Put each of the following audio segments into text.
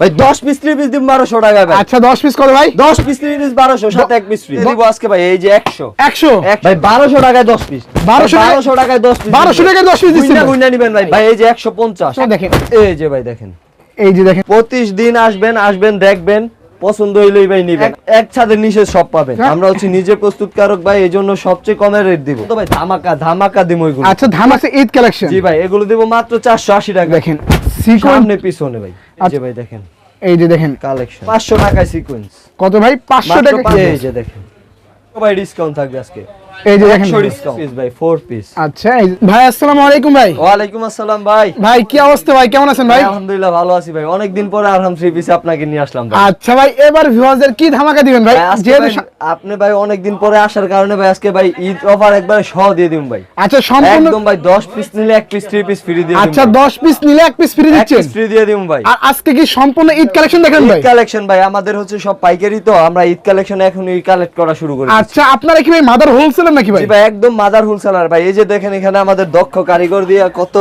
ভাই দশ piece three piece দিব বারোশো টাকা ভাই। আচ্ছা দশ পিস কত ভাই। দশ পিস থ্রি পিস বারোশো সাথে এক পিস ফ্রি দিব আজকে ভাই এই যে একশো। একশো? ভাই বারোশো টাকায় দশ পিস 1200 টাকায়- বারোশো টাকায় দশ পিস 1200 টাকায় 10 piece দিচ্ছেন ভাই। গুইনা নিবেন ভাই। ভাই এই যে একশো পঞ্চাশ। তো দেখেন। এই যে ভাই দেখেন। এই যে দেখেন। পঁচিশ দিন আসবেন আসবেন দেখবেন। পছন্দ হইলেই ভাই নিবেন। এক ছাদের নিচে সব পাবেন। আমরা হচ্ছে নিজে প্রস্তুতকারক ভাই এই জন্য সবচেয়ে কমে রেট দিব। তো ভাই ধামাকা ধামাকা দিব ওইগুলো আচ্ছা ধাম আছে ঈদ কালেকশন জি ভাই এগুলো দিব মাত্র চারশো আশি টাকা। দেখেন সিকোয়েন্স পিছনে ভাই। আচ্ছা। ভাই দেখেন। এই যে দেখেন কালেকশন পাঁচশো টাকা সিকোয়েন্স কত ভাই? পাঁচশো মাত্র টাকা পাঁচ- এই যে দেখেন। ভাই ডিসকাউন্ট থাকবে আজকে। এই যে দেখেন একশো ভাই। ফোর পিস আচ্ছা ভাই আসসালামু আলাইকুম ভাই। ওয়ালাইকুম আসসালাম ভাই। ভাই কি অবস্থা ভাই? কেমন আছেন ভাই? আলহামদুলিল্লাহ ভালো আছি ভাই। অনেকদিন পরে আরহাম থ্রি পিস আপনাকে নিয়ে আসলাম ভাই। আচ্ছা ভাই এবার ভিউয়ারদের কি ধামাকা দিবেন ভাই? ভাই, যেহেতু আপনি ভাই অনেকদিন পরে আসার কারণে ভাই আজকে ভাই ঈদ অফার একবারে সহ দিয়ে দিন ভাই। আচ্ছা সম্পূর্ণ একদম ভাই 10 পিস নিলে এক পিস 3 পিস ফ্রি দিয়ে দিন আচ্ছা 10 পিস নিলে এক পিস ফ্রি দিচ্ছেন? ফ্রি দিয়ে দিন ভাই। আর আজকে কি সম্পূর্ণ ঈদ কালেকশন দেখেন ভাই? ঈদ কালেকশন ভাই আমাদের হচ্ছে সব পাইকারি তো আমরা ঈদ কালেকশন এখনই কালেক্ট করা শুরু করি আচ্ছা আপনারা কি ভাই মাদার হোলসেলার নাকি ভাই? ভাই একদম মাদার হোলসেলার। ভাই এই যে দেখেন এখানে আমাদের দক্ষ কারিগর দিয়ে কত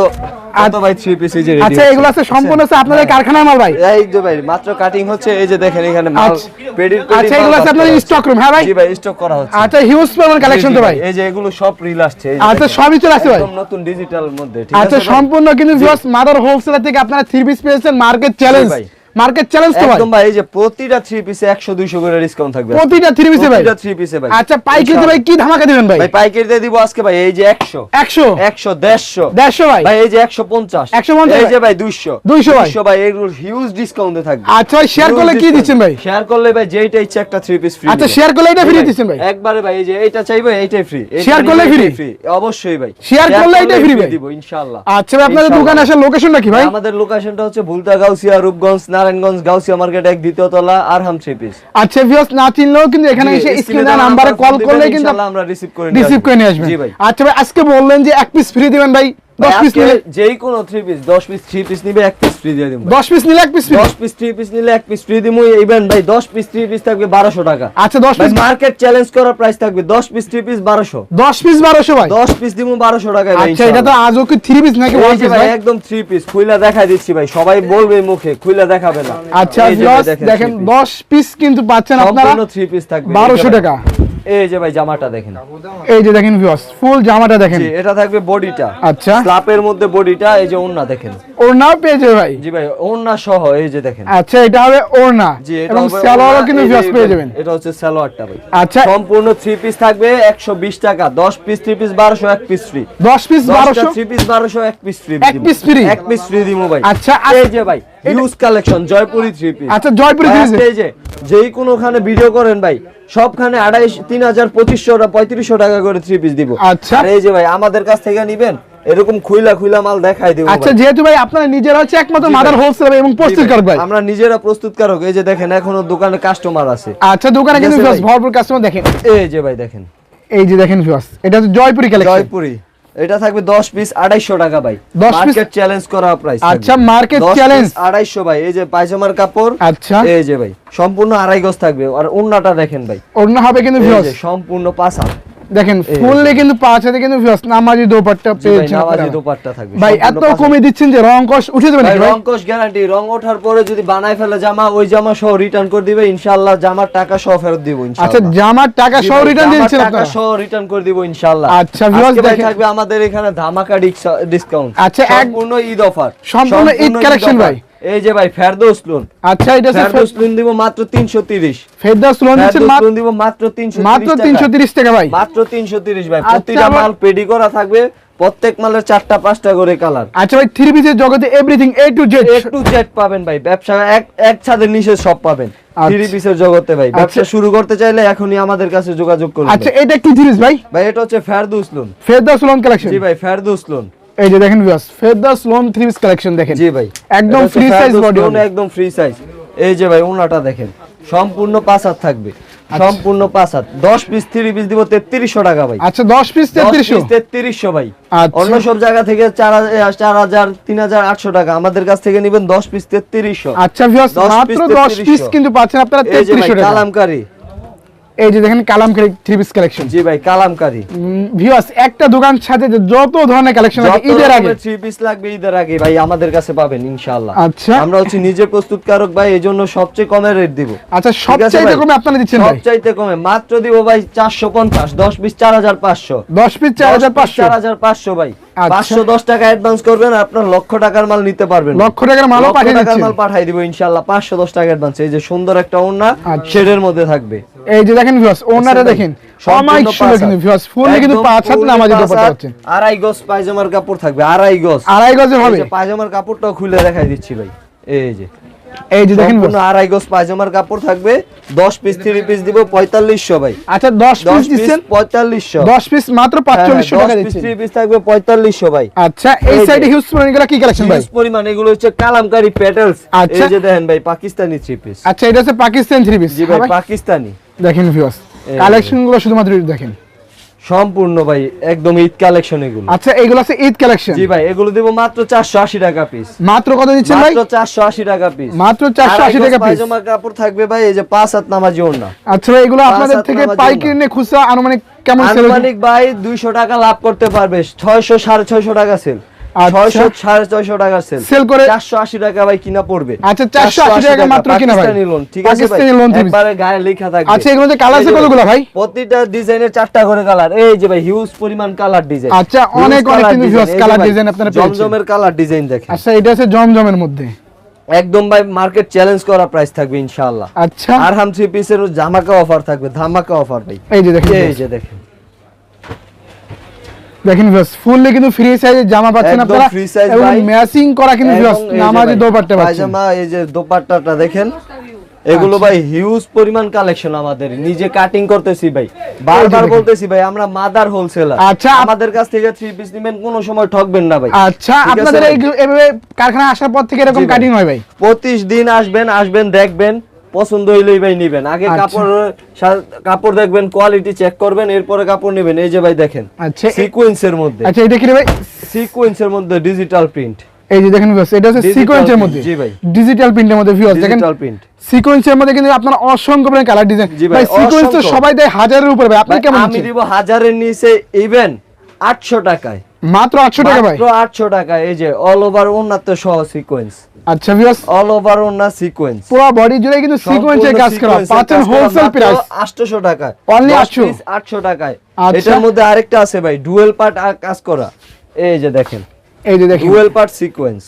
ভাই 3 পিস এই যে আচ্ছা এগুলো আছে সম্পূর্ণ আছে আপনাদের কারখানার মাল ভাই। এই যে ভাই মাত্র কাটিং হচ্ছে এই যে দেখেন এখানে মাল আচ্ছা। পেডির আচ্ছা এগুলো আছে আপনাদের স্টক রুম হ্যাঁ ভাই? জি ভাই স্টক করা হচ্ছে। আচ্ছা হিউজ পরিমাণ কালেকশন তো ভাই এই যে এগুলো সব রিল আসছে আচ্ছা সবই চলে আসছে ভাই। একদম নতুন ডিজিটাল মধ্যে ঠিক আচ্ছা আছে ভাই? সম্পূর্ণ কিন্তু জাস্ট মাদার হোলসেলার থেকে আপনারা থ্রি পিস পেয়েছেন মার্কেট চ্যালেঞ্জ ভাই। মার্কেট চ্যালেঞ্জ তো ভাই একদম ভাই এই যে প্রতিটা থ্রি পিসে একশো দুইশো করে ডিসকাউন্ট থাকবে। প্রতিটা থ্রি পিসে ভাই? প্রতিটা থ্রি পিসে ভাই। আচ্ছা পাইকারিতে ভাই কি ধামাকা দিবেন ভাই? ভাই পাইকারিতে দিব আজকে ভাই এই যে একশো। একশো? একশো দেড়শো। দেড়শো ভাই? ভাই এই যে একশো পঞ্চাশ। 150 এই যে ভাই দুইশো। 200 ভাই। ভাই এগুলো হিউজ ডিসকাউন্টে থাকবে। আচ্ছা ভাই শেয়ার করলে কি দিচ্ছেন ভাই? শেয়ার করলে ভাই যেইটা ইচ্ছা একটা থ্রি পিস ফ্রি আচ্ছা শেয়ার করলে এটা ফ্রি দিচ্ছেন ভাই একবারে ভাই এই যে এইটা চাইবে এইটাই ফ্রি Share করলে ফ্রি অবশ্যই ভাই। Share করলে এটাই free ভাই? দিব ইনশাআল্লাহ। আচ্ছা ভাই আপনাদের। দোকানে আসার লোকেশনটা কি ভাই? আমাদের লোকেশনটা হচ্ছে ভুলতা গাউসিয়া রূপগঞ্জ নারায়ণগঞ্জ গাউসিয়া মার্কেট এক দ্বিতীয় তলা আরহাম থ্রি পিস। আচ্ছা ভিউয়ার্স না চিনলেও কিন্তু এখানে এসে স্ক্রিনে নাম্বারে কল করলে কিন্তু আমরা রিসিভ করে রিসিভ করে নিয়ে আসবেন। জি ভাই। আচ্ছা ভাই আজকে বললেন যে এক পিস ফ্রি দিবেন ভাই। 10 পিস নিলে যেই কোনো পিস দশ পিস থ্রি পিস নিবে এক পিস ফ্রি দিয়ে দিব 10 পিস নিলে এক পিস ফ্রি দশ পিস থ্রি পিস নিলে এক পিস ফ্রি দিব ইভেন ভাই দশ পিস থ্রি পিস থাকবে বারোশো টাকা। আচ্ছা 10 পিস মার্কেট চ্যালেঞ্জ করার প্রাইস থাকবে দশ পিস থ্রি পিস বারোশো। 10 পিস 1200 ভাই? দশ পিস দিব বারোশো টাকায় ভাই আচ্ছা এটা তো আজও কি থ্রি পিস নাকি ওয়ান পিস ভাই একদম থ্রি পিস খুইলা দেখাই দিচ্ছি ভাই সবাই বলবে মুখে খুইলা দেখাবে না। আচ্ছা দেখেন 10 পিস কিন্তু পাচ্ছেন আপনারা সম্পূর্ণ থ্রি পিস থাকবে। 1200 টাকা। এই যে ভাই জামাটা দেখেন। এই যে দেখেন ভিউয়ার্স ফুল জামাটা দেখেন। এটা থাকবে বডিটা। আচ্ছা। স্লাপের মধ্যে বডিটা এই যে ওন্না দেখেন। ওড়নাও পেয়ে যাবে ভাই। জি ভাই ওন্না সহ এই যে দেখেন। আচ্ছা এটা হবে ওড়না। জি এবং সালোয়ারও কিন্তু ভিউয়ার্স পেয়ে যাবেন। এটা হচ্ছে সালোয়ারটা ভাই। আচ্ছা। সম্পূর্ণ থ্রি পিস থাকবে একশো বিশ টাকা। দশ পিস থ্রি পিস বারোশো এক piece free 10 piece 1200 three piece বারোশো এক পিস ফ্রি এক piece free? এক পিস ফ্রি দিব ভাই। আচ্ছা, আর- এই যে ভাই use collection Jaipuri three piece আচ্ছা জয়পুরি এই যে যেই কোনোখানে ভিডিও করেন ভাই সবখানে আড়াইশ তিন হাজার পঁচিশশো পঁয়ত্রিশশো টাকা করে থ্রি পিস দিব। আচ্ছা। আর এই যে ভাই আমাদের কাছ থেকে নিবেন এরকম খুইলা খুইলা মাল দেখাই দিব আচ্ছা যেহেতু ভাই আপনারা নিজেরা হচ্ছে একমাত্র মাদার হোলসেলার এবং প্রস্তুতকারক ভাই। আমরা নিজেরা প্রস্তুতকারক। এই যে দেখেন এখনও দোকানে কাস্টমার আছে। আচ্ছা দোকানে কিন্তু। ভরপুর কাস্টমার দেখেন। এই যে ভাই দেখেন। এই যে দেখেন ভিউয়ার্স এটা হচ্ছে জয়পুরি কালেকশন জয়পুরি এটা থাকবে 10 পিস 250 টাকা ভাই। 10 মার্কেট চ্যালেঞ্জ করা প্রাইস আচ্ছা, মার্কেট চ্যালেঞ্জ 2500 ভাই এই যে পায়জামার কাপড় আচ্ছা। এই যে ভাই সম্পূর্ণ আড়াই গজ থাকবে। আর ওন্নাটা দেখেন ভাই। ওন্না হবে কিন্তু ভিউজ সম্পূর্ণ পাঁচ পাসা দেখেন ফুললে কিন্তু পাঁচ হাতে কিন্তু নামাজি দোপাট্টা পেয়েছেন নামাজি দোপাট্টা থাকবে। ভাই এত কমে দিচ্ছেন যে রং কস উঠে যাবে ভাই নাকি রং কোশ গ্যারান্টি রং ওঠার পরে যদি বানায় ফেলে জামা ওই জামা সহ রিটার্ন করে দিবে ইনশাআল্লাহ জামার টাকা সহ ফেরত দিব ইনশাআল্লাহ। আচ্ছা জামার টাকা সহ রিটার্ন দিচ্ছেন টাকা সহ রিটার্ন করে দিব ইনশাআল্লাহ। আচ্ছা, ভাই দেখেন- থাকবে আমাদের এখানে ধামাকা ডিসকাউন্ট আচ্ছা, এক- সম্পূর্ণ ঈদ অফার সম্পূর্ণ ঈদ collection ভাই। এই যে ভাই ফেরদৌস লোন আচ্ছা এটা ফেরদৌস লোন দিব মাত্র 330 ফেরদাস লোন দিব মাত্র 330 মাত্র 330 টাকা ভাই। মাত্র 330 ভাই। আচ্ছা, প্রতিটা মাল পেডি করা থাকবে। প্রত্যেক মালের চারটা পাঁচটা করে কালার আচ্ছা ভাই থ্রি পিসের জগতে এভরিথিং এ টু জেড একটু জেট পাবেন ভাই। ব্যবসা এক এক ছাদের নিচে সব পাবেন। আচ্ছা। থ্রি পিসের জগতে ভাই। ব্যবসা আচ্ছা। শুরু করতে চাইলে এখনই আমাদের কাছে যোগাযোগ করুন আচ্ছা এটা কি জিনিস ভাই? ভাই এটা হচ্ছে Ferdous lawn Ferdous lawn collection জি ভাই ফেরদৌস লোন এই যে দেখেন viewers Ferdous lawn three piece collection দেখেন। জি ভাই। একদম body লোন, হবে। একদম ফ্রি সাইজ এই যে ভাই ওনাটা দেখেন। সম্পূর্ণ পাঁচ হাত থাকবে। আচ্ছা। সম্পূর্ণ পাঁচ হাত। দশ পিস থ্রি পিস দিব তেত্রিশশো টাকা ভাই। আচ্ছা 10 পিস 3300 তেত্রিশশো? ভাই। আচ্ছা। অন্য সব জায়গা থেকে চার হাজার চার হাজার তিন হাজার আটশো টাকা। আমাদের কাছ থেকে নেবেন দশ পিস তেত্রিশশো। আচ্ছা ভিউয়ার্স 10 মাত্র piece 10 পিস কিন্তু পাচ্ছেন আপনারা এই যে ভাই 3300 টাকা। কালামকারি। এই যে দেখেন কালামকারী থ্রি পিস কালেকশন জি ভাই কালামকারি। ভিউয়ার্স একটা দোকান সাথে যত ধরনের কালেকশন আছে ঈদের আগে। থ্রি পিস লাগবে ঈদের আগে ভাই আমাদের কাছে পাবেন ইনশাআল্লাহ। আচ্ছা। আমরা হচ্ছে নিজে প্রস্তুতকারক ভাই এই জন্য সবচেয়ে কমে রেট দিব। আচ্ছা সবচাইতে কমে আপনারা দিচ্ছেন ভাই? সবচাইতে কমে মাত্র দিব ভাই চারশো পঞ্চাশ দশ পিস চার হাজার পাঁচশো। দশ পিস চার হাজার পাঁচশো। চার হাজার পাঁচশো ভাই। আচ্ছা। পাঁচশো দশ টাকা অ্যাডভান্স করবেন আপনার লক্ষ টাকার মাল নিতে পারবেন। লক্ষ টাকার মালও লক্ষ পাঠিয়ে টাকার মাল পাঠাই দিব ইনশাল্লাহ পাঁচশো দশ টাকা অ্যাডভান্স এই যে সুন্দর একটা ওড়না আচ্ছা। শেডের মধ্যে থাকবে। এই যে দেখেন ভিউয়ার্স ওনারা দেখেন। অমাইক সুন্দর কিন্তু ভিউয়ার্স ফুল কিন্তু পাঁচ হাত full নামাজি পাঁচ দোপাট্টা হচ্ছে আড়াই গজ পায়জামার কাপড় থাকবে আড়াই গজ। আড়াই গজে হবে। পায়জামার কাপড়টাও খুলে দেখাই দিচ্ছি ভাই। এই যে। এই যে দেখেন আড়াই গজ পায়জামার কাপড় থাকবে দশ পিস থ্রি পিস দিব পঁয়তাল্লিশশো ভাই। আচ্ছা দশ দশ পিস পিস দিচ্ছেন? পঁয়তাল্লিশ পিস মাত্র পাঁচচল্লিশশো টাকা দিচ্ছেন। থ্রি পিস থাকবে পঁয়তাল্লিশশো ভাই। আচ্ছা এই সাইডে হিউজ পরিমাণ কি কালেকশন ভাই? হিউজ পরিমাণ এগুলো হচ্ছে কালামকারি প্যাটেলস আচ্ছা। এই যে দেখেন ভাই পাকিস্তানি থ্রি পিস আচ্ছা এটা হচ্ছে পাকিস্তান থ্রি পিস জি ভাই। পাকিস্তানি। দেখেন ভিউয়ার্স এই যে। কালেকশনগুলো শুধুমাত্র দেখেন। সম্পূর্ণ ভাই একদম ঈদ কালেকশন এগুলো। আচ্ছা এগুলো আছে ঈদ কালেকশন জি ভাই এগুলো দিব মাত্র চারশো আশি টাকা পিস মাত্র কত দিচ্ছেন ভাই? মাত্র চারশো আশি টাকা পিস মাত্র 480 টাকা piece। পায়জামা কাপড় থাকবে ভাই এই যে পাঁচ হাত নামাজি ওড়না। আচ্ছা ভাই এগুলো আপনাদের থেকে পাইকারি। নিয়ে খুচরা আনুমানিক কেমন সেল আনুমানিক ভাই দুইশো টাকা লাভ করতে পারবে। ছয়শো সাড়ে ছয়শো টাকা সেল আচ্ছা। ছয়শো সাড়ে ছয়শো টাকা সেল সেল করে টাকা ভাই কিনা পড়বে। আচ্ছা, টাকা মাত্র কিনা ভাই। ঠিক আছে ভাই? পাকিস্তানি loan থেকে। একবারে গায়ে লেখা থাকবে। আচ্ছা, এগুলোতে colour এই আছে কতগুলো ভাই? প্রতিটা ডিজাইনের চারটা করে কালার এই যে ভাই হিউজ পরিমাণ কালার ডিজাইন আচ্ছা, অনেক অনেক কিন্তু viewers colour আপনারা পেয়েছেন। জমজমের কালার ডিজাইন দেখেন। আচ্ছা এটা আছে জমজমের মধ্যে। একদম ভাই মার্কেট চ্যালেঞ্জ করা প্রাইস থাকবে ইনশাআল্লাহ। আচ্ছা। আর হাম থ্রি পিসের জামাকা অফার থাকবে ধামাকা অফার ভাই। এই যে দেখেন এই যে দেখেন। দেখেন ভিউয়ার্স ফুললি কিন্তু ফ্রি সাইজের জামা পাচ্ছেন আপনারা। free size এবং ম্যাচিং করা কিন্তু ভিউয়ার্স এবং নামাজি দোপাট্টা পাচ্ছেন। এই যে দোপাট্টাটা দেখেন। এগুলো ভাই হিউজ পরিমাণ কালেকশন আমাদের। নিজে কাটিং করতেছি ভাই। বারবার। বলতেছি ভাই আমরা মাদার হোলসেলার আচ্ছা, আমাদের কাছ থেকে থ্রি পিস নেবেন কোনো সময় ঠকবেন না ভাই। আচ্ছা আপনাদের ভাই? এই কারখানা আসার পর থেকে এরকম কাটিং হয় ভাই? প্রতিদিন আসবেন আসবেন দেখবেন। পছন্দ হইলেই ভাই নিবেন। আগে আচ্ছা। কাপড় কাপড় দেখবেন কোয়ালিটি চেক করবেন এরপরে কাপড় নেবেন। এই যে ভাই দেখেন আচ্ছা সিকোয়েন্সের মধ্যে। আচ্ছা এটা কি রে ভাই? সিকোয়েন্সের মধ্যে ডিজিটাল প্রিন্ট এই যে দেখেন ভিউয়ার্স এটা হচ্ছে সিকোয়েন্সের মধ্যে। জি ভাই। ডিজিটাল প্রিন্টের মধ্যে ভিউয়ার্স দেখেন। ডিজিটাল প্রিন্ট সিকোয়েন্সের মধ্যে কিন্তু আপনারা অসংখ্য পরিমাণ কালার ডিজাইন ভাই, সিকোয়েন্স তো সবাই দেয় হাজারের উপরে ভাই। আপনি কেমন আমি দিব হাজারের নিচে ইভেন আটশো টাকায়। মাত্র 800 টাকা ভাই। মাত্র আটশো টাকায় এই যে অল ওভার উন্নত সহ সিকোয়েন্স আচ্ছা ভিউয়ার্স অল ওভার ওন্না সিকোয়েন্স পুরো বডি জুড়ে কিন্তু সিকোয়েন্সের কাজ করা পাচ্ছেন হোলসেল প্রাইস আটশো টাকায় Only দশ 800 800 টাকায়। আচ্ছা। এটার মধ্যে আরেকটা আছে ভাই ডুয়েল পার্ট কাজ করা। এই যে দেখেন। এই যে দেখেন। ডুয়েল পার্ট সিকোয়েন্স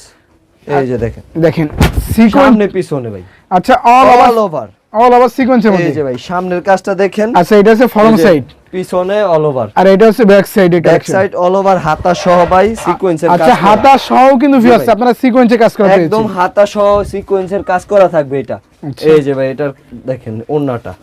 এই যে দেখেন। দেখেন সিকোয়েন্স সামনে পিছনে ভাই। আচ্ছা অল ওভার অল ওভার সিকোয়েন্সের এই যে ভাই সামনের কাজটা দেখেন। আচ্ছা এটা হচ্ছে ফ্রন্ট সাইড পিছনে অল ওভার আর এটা হচ্ছে ব্যাক সাইডে ব্যাক সাইড অল ওভার হাতা সহ ভাই সিকোয়েন্সের কাজ আচ্ছা হাতা সহ কিন্তু ভিউয়ার্স আছে আপনারা সিকোয়েন্সে কাজ করা একদম হাতা সহ সিকোয়েন্সের কাজ করা থাকবে এটা। আচ্ছা। এই যে ভাই এটার দেখেন ওন্নাটা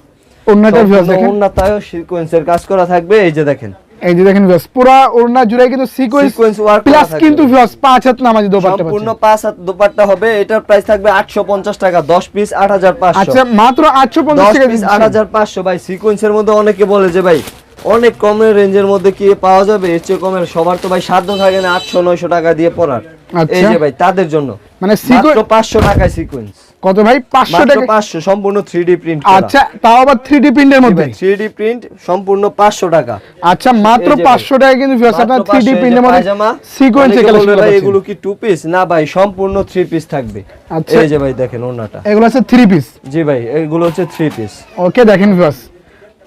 ওন্নাটা ভিউয়ার্স দেখেন। ওন্নাটায় সিকোয়েন্সের কাজ করা থাকবে এই যে দেখেন। এই যে দেখেন ভিউয়ার্স পুরো ওড়না জুড়াই কিন্তু সিকোয়েন্স work প্লাস কিন্তু ভিউয়ার্স পাঁচ হাত নামাজি দোপাট্টা সম্পূর্ণ পাঁচ হাত দোপাট্টা হবে এটার প্রাইস থাকবে আটশো পঞ্চাশ টাকা দশ পিস আট হাজার পাঁচশো আচ্ছা মাত্র 850 টাকা টাকা পিস দিচ্ছেন। আট হাজার পাঁচশো ভাই সিকোয়েন্সের মধ্যে অনেকে বলে যে ভাই অনেক কমের রেঞ্জের মধ্যে কি পাওয়া যাবে এর চেয়ে কমের সবার তো ভাই সাধ্য থাকে না আটশো নয়শো টাকা দিয়ে পড়ার। এই যে ভাই তাদের জন্য। মানে সিকোয়েন্স পাঁচশো টাকায় সিকোয়েন্স কত ভাই? 500 টাকা পাঁচশো সম্পূর্ণ থ্রি আচ্ছা তাও আবার 3D প্রিন্টের মধ্যে। থ্রি প্রিন্ট সম্পূর্ণ পাঁচশো টাকা। আচ্ছা মাত্র এই যে ভাই। 500 টাকা কিন্তু ভিউয়ার্স আপনারা 3D প্রিন্টের মধ্যে সিকোয়েন্সে কালেকশন পাচ্ছেন এগুলো কি টু পিস না ভাই সম্পূর্ণ থ্রি পিস থাকবে। আচ্ছা। এই যে ভাই দেখেন ওনাটা এগুলো আছে 3 পিস জি ভাই এগুলো হচ্ছে পিস ওকে দেখেন ভিউয়ার্স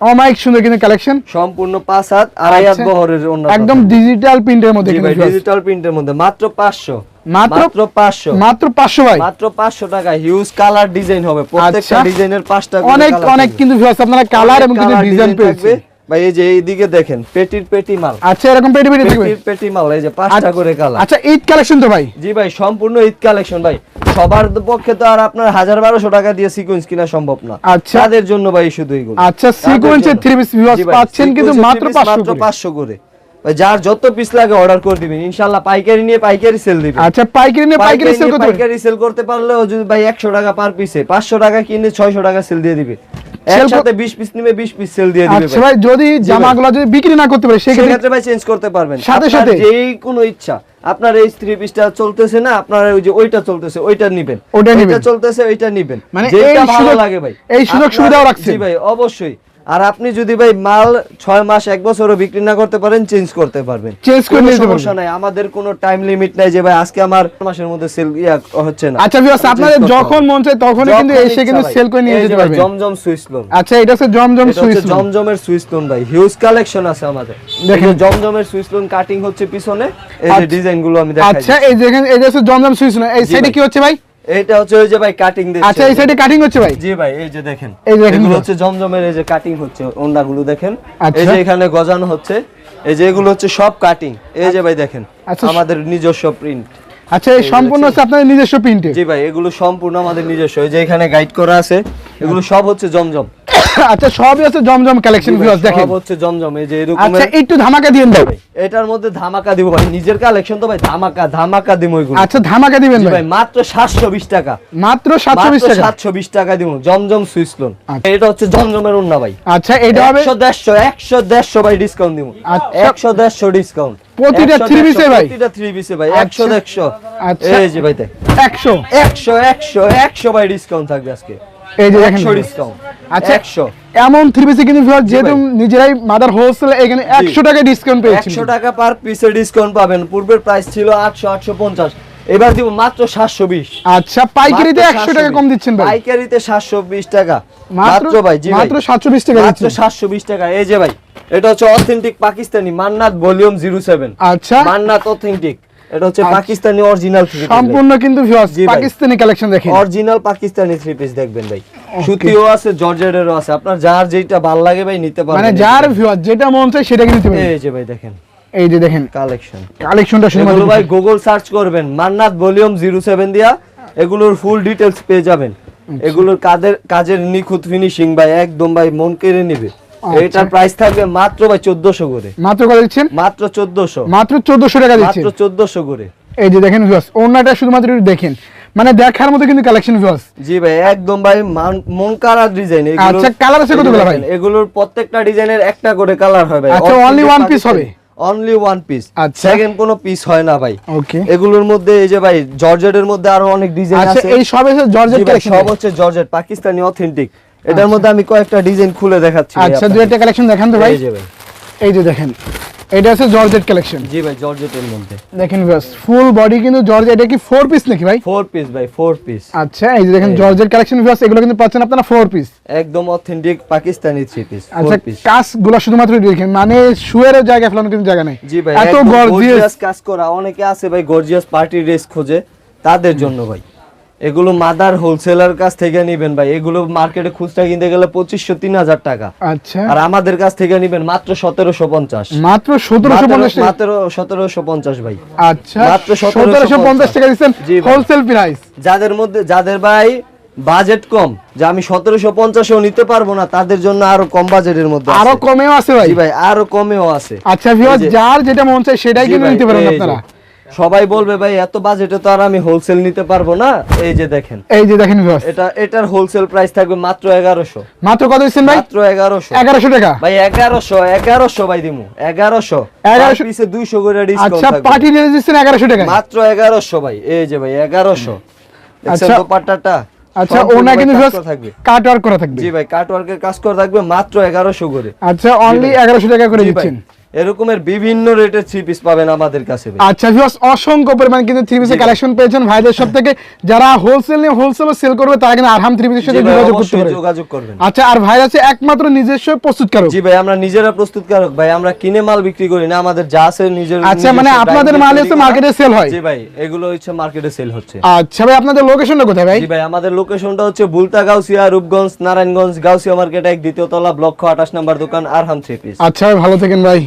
অমাইক সুন্দর কিন্তু কালেকশন সম্পূর্ণ পাঁচ হাত আড়াই হাত আচ্ছা। বহরের একদম ডিজিটাল প্রিন্টের মধ্যে ডিজিটাল প্রিন্টের মধ্যে। মাত্র পাঁচশো। মাত্র পাঁচশো। মাত্র 500 ভাই। মাত্র পাঁচশো টাকা হিউজ কালার ডিজাইন হবে। প্রত্যেকটা আচ্ছা। ডিজাইনের পাঁচটা করে অনেক অনেক কিন্তু আপনারা কালার এবং ডিজাইন পেয়েছেন। ভাই এই যে এইদিকে দেখেন পেটির পেটি মাল আচ্ছা এরকম পেটি পেটি থাকবে পেটি মাল এই যে পাঁচটা করে কালার। আচ্ছা ঈদ কালেকশন তো ভাই? জি ভাই সম্পূর্ণ ঈদ কালেকশন ভাই। সবার পক্ষে তো আর আপনার হাজার বারোশো টাকা দিয়ে সিকোয়েন্স কিনা সম্ভব না। আচ্ছা। তাদের জন্য ভাই শুধু এগুলো। আচ্ছা সিকোয়েন্সের থ্রি পিস পাচ্ছেন কিন্তু মাত্র 500 মাত্র পাঁচশো করে। যার যত পিস লাগে অর্ডার করে দিবেন। ইনশাল্লাহ পাইকারি নিয়ে পাইকারি সেল দিবেন। আচ্ছা পাইকারি নিয়ে পাইকারি সেল করতে। পাইকারি সেল করতে পারলেও যদি ভাই একশো টাকা পার পিসে পাঁচশো টাকা কিনে ছয়শো টাকা সেল দিয়ে দিবে। একসাথে বিশ পিস নিবে বিশ পিস সেল দিয়ে দিবে আচ্ছা ভাই। যদি জামাগুলো যদি বিক্রি না করতে পারে সেক্ষেত্রে ভাই চেঞ্জ করতে পারবেন। সাথে সাথে? যেই কোনো ইচ্ছা। আপনার এই থ্রি পিসটা চলতেছে না আপনার ওই যে ওইটা চলতেছে ওইটা নিবেন। ওইটা চলতেছে ওইটা নিবেন। মানে যেটা ভালো লাগে ভাই। এই সুযোগ সুবিধাও রাখছেন। জি ভাই অবশ্যই। আর আপনি যদি ভাই মাল ছয় মাস এক বছরও বিক্রি না করতে পারেন চেঞ্জ করতে পারবেন। Change করে কোনো নিতে। সমস্যা নাই। আমাদের কোনো টাইম লিমিট নাই যে ভাই আজকে আমার মাসের মধ্যে সেল ইয়া হচ্ছে না। আচ্ছা ভিউয়ার্স আপনাদের যখন মন চায় তখনই কিন্তু এসে কিন্তু সেল করে নিয়ে যেতে পারবেন। জমজম সুইচ লোন আচ্ছা এটা হচ্ছে জমজম সুইচ হচ্ছে জমজমের সুইচ লোন ভাই। হিউজ কালেকশন আছে আমাদের। দেখেন। জমজমের সুইচ লোন কাটিং হচ্ছে পিছনে। এই যে আচ্ছা। ডিজাইনগুলো আমি দেখাই আচ্ছা এই দেখেন এই যে হচ্ছে জমজম সুইচ না এই সাইডে কি হচ্ছে ভাই? এইটা হচ্ছে ওই যে ভাই কাটিং দিচ্ছে। আচ্ছা এই সাইডে কাটিং হচ্ছে ভাই? জি ভাই এই যে দেখেন। এই যে এগুলো হচ্ছে জমজমের এই যে কাটিং হচ্ছে ওন্ডাগুলো দেখেন। আচ্ছা। এই যে এখানে গজানো হচ্ছে এই যে এগুলো হচ্ছে সব কাটিং এই যে ভাই দেখেন আচ্ছা। আমাদের নিজস্ব প্রিন্ট আচ্ছা এই সম্পূর্ণ হচ্ছে আপনাদের নিজস্ব প্রিন্টে জি ভাই এগুলো সম্পূর্ণ আমাদের নিজস্ব। এই যে এখানে গাইড করা আছে এগুলো সব হচ্ছে জমজম। আচ্ছা সবই হচ্ছে জমজম কালেকশন ভিউয়ার্স দেখেন। সব হচ্ছে জমজম। এই যে এরকম আচ্ছা একটু ধামাকা দিবেন ভাই। এটার মধ্যে ধামাকা দিব ভাই। নিজের কালেকশন তো ভাই ধামাকা ধামাকা দিব ওইগুলো আচ্ছা ধামাকা দিবেন ভাই। মাত্র 720 টাকা। মাত্র 720 টাকা? 720 টাকা দিব। জমজম সুইচ লোন আচ্ছা। এটা হচ্ছে জমজমের ওন্না ভাই। আচ্ছা এটা হবে 100 150 100 150 ভাই ডিসকাউন্ট দিব। আচ্ছা। 100 150 ডিসকাউন্ট প্রতিটা থ্রি পিসে ভাই? প্রতিটা থ্রি পিসে ভাই। আচ্ছা। 100 100 আচ্ছা। এই যে ভাই দেখ। 100 100 100 100 ভাই ডিসকাউন্ট থাকবে আজকে। এই যে দেখেন 100 ডিসকাউন্ট আচ্ছা 100 এমন থ্রি পিসে কিন্তু ভিউয়ার যেহেতু নিজেরাই মাদার হোলসেল এখানে 100 টাকা ডিসকাউন্ট পেয়েছেন। 100 টাকা পার পিসে ডিসকাউন্ট পাবেন। পূর্বের প্রাইস ছিল 800 850 এবার দিব মাত্র 720 আচ্ছা পাইকারিতে মাত্র 100 টাকা কম দিচ্ছেন ভাই? পাইকারিতে 720 টাকা। মাত্র ভাই জি মাত্র 720 টাকা মাত্র দিচ্ছেন। 720 টাকা। এই যে ভাই এটা হচ্ছে অথেন্টিক পাকিস্তানি মান্নাত ভলিউম 07 আচ্ছা। মান্নাত অথেন্টিক এটা হচ্ছে আচ্ছা। পাকিস্তানি অরিজিনাল থ্রি সম্পূর্ণ কিন্তু ভিউয়ার্স পাকিস্তানি কালেকশন দেখেন। অরিজিনাল পাকিস্তানি থ্রি পিস দেখবেন ভাই। সুতিও আছে জর্জেটেরও আছে। আপনার যার যেটা ভালো লাগে ভাই নিতে পারবেন মানে যার ভিউয়ার যেটা মন চায় সেটা কিনতে পারবেন। এই যে ভাই দেখেন। এই যে দেখেন কালেকশন কালেকশনটা এগুলো শুধুমাত্র ভাই গুগল সার্চ করবেন মান্নাত ভলিউম জিরো সেভেন দিয়া এগুলোর ফুল ডিটেলস পেয়ে যাবেন। আচ্ছা। এগুলোর কাজের কাজের নিখুঁত ফিনিশিং ভাই একদম ভাই মন কেড়ে নিবে। আচ্ছা। এটার প্রাইস থাকবে মাত্র ভাই চোদ্দশো করে। মাত্র কত দিচ্ছেন? মাত্র চোদ্দশো। মাত্র 1400 টাকা দিচ্ছেন। মাত্র চোদ্দশো করে। এই যে দেখেন ভিউয়ার্স ওন্নাটা শুধুমাত্র দেখেন। মানে দেখার মতো কিন্তু কালেকশন ভিউয়ার্স জি ভাই একদম ভাই মান- মন কারা ডিজাইন আচ্ছা, colour আছে কতগুলো ভাই? এগুলোর প্রত্যেকটা ডিজাইনের একটা করে কালার হয় ভাই। আচ্ছা, only one piece হবে? অনলি ওয়ান পিস আচ্ছা। সেকেন্ড কোনো পিস হয় না ভাই। ওকে এগুলোর মধ্যে এই যে ভাই জর্জেটের মধ্যে আরও অনেক ডিজাইন আচ্ছা আছে। এই সব হচ্ছে জর্জেট কালেকশন সব হচ্ছে জর্জেট পাকিস্তানি অথেন্টিক এটার মধ্যে আমি কয়েকটা ডিজাইন খুলে দেখাচ্ছি আচ্ছা। দুই একটা কালেকশন দেখান তো ভাই। এই যে ভাই। এই যে দেখেন। এটা আছে জর্জেট কালেকশন। জি ভাই জর্জেটের মধ্যে। দেখেন ভিউয়ার্স ফুল বডি কিন্তু জর্জেট এটা কি ফোর পিস নাকি ভাই? ফোর পিস ভাই ফোর পিস আচ্ছা এই যে দেখেন জর্জেট কালেকশন ভিউয়ার্স এগুলো কিন্তু পাচ্ছেন আপনারা ফোর পিস একদম অথেন্টিক পাকিস্তানি থ্রি পিস আচ্ছা কাজগুলো শুধুমাত্র দেখেন মানে শুয়ের জায়গা ফেলানো কিন্তু জায়গা নাই। জি ভাই এত গর্জিয়াস কাজ করা অনেকে আছে ভাই গর্জিয়াস পার্টি ড্রেস খোঁজে তাদের জন্য ভাই। এগুলো মাদার হোলসেলার কাছ থেকে নিবেন ভাই। এগুলো মার্কেটে খুচরা কিনতে গেলে পঁচিশশো তিন হাজার টাকা। আচ্ছা। আর আমাদের কাছ থেকে নিবেন মাত্র সতেরোশো পঞ্চাশ। মাত্র সতেরোশো পঞ্চাশ মাত্র সতেরোশো পঞ্চাশ ভাই। আচ্ছা মাত্র সতেরোশো পঞ্চাশ। টাকা দিচ্ছেন হোলসেল প্রাইস। যাদের মধ্যে যাদের ভাই বাজেট কম যে আমি সতেরোশো পঞ্চাশও নিতে পারব না তাদের জন্য আরও কম বাজেটের মধ্যে আরও কমেও আছে ভাই। ভাই আরও কমেও আছে। আচ্ছা যার যেটা মন চায় সেটাই কিন্তু নিতে পারেন আপনারা। সবাই বলবে ভাই এত বাজেটে তো আর আমি হোলসেল নিতে পারব না। এই যে দেখেন। এই যে দেখেন এটা এটার হোলসেল প্রাইস থাকবে মাত্র এগারোশো। মাত্র কত দিচ্ছেন ভাই? মাত্র এগারোশো। এগারোশো টাকা। ভাই এগারোশো এগারোশো ভাই দিমু। এগারোশো। 1100 পিসে দুইশো করে ডিসকাউন্ট আচ্ছা পার্টি ড্রেস দিচ্ছেন এগারোশো টাকা মাত্র এগারোশো ভাই। এই যে ভাই এগারোশো। দেখছেন আচ্ছা। তো পাট্টাটা আচ্ছা ওনা কিন্তু থাকবে। কাট ওয়ার্ক করা থাকবে। জি ভাই কাট ওয়ার্কের কাজ করা থাকবে মাত্র এগারোশো করে। আচ্ছা অনলি ভাই। এগারোশো টাকা করে দিচ্ছেন। এরকমের বিভিন্ন রেটের থ্রি পিস পাবেন আমাদের কাছে আচ্ছা ভিউয়ার্স অসংখ্য পরিমাণ কিন্তু থ্রি পিসের। কালেকশন পেয়েছেন। ভাইদের সব থেকে যারা হোলসেল নিয়ে হোলসেল সেল করবে তারা কিন্তু আরহাম থ্রি পিসের সাথে যোগাযোগ করতে পারে। যোগাযোগ করবেন। আচ্ছা আর ভাই আছে একমাত্র নিজস্ব প্রস্তুতকারক। জি ভাই আমরা নিজেরা প্রস্তুতকারক ভাই আমরা কিনে মাল বিক্রি করি না আমাদের যা আছে নিজের আচ্ছা, মানে আপনাদের মাল হচ্ছে এ sell হয়? জি ভাই এগুলো হচ্ছে মার্কেটে সেল হচ্ছে। আচ্ছা ভাই আপনাদের লোকেশনটা কোথায় ভাই? জি ভাই আমাদের লোকেশনটা হচ্ছে বুলতা গাউসিয়া রূপগঞ্জ নারায়ণগঞ্জ গাউসিয়া মার্কেট এক দ্বিতীয় তলা ব্লক আঠাশ নম্বর দোকান আরহাম থ্রি পিস আচ্ছা ভালো থাকেন ভাই।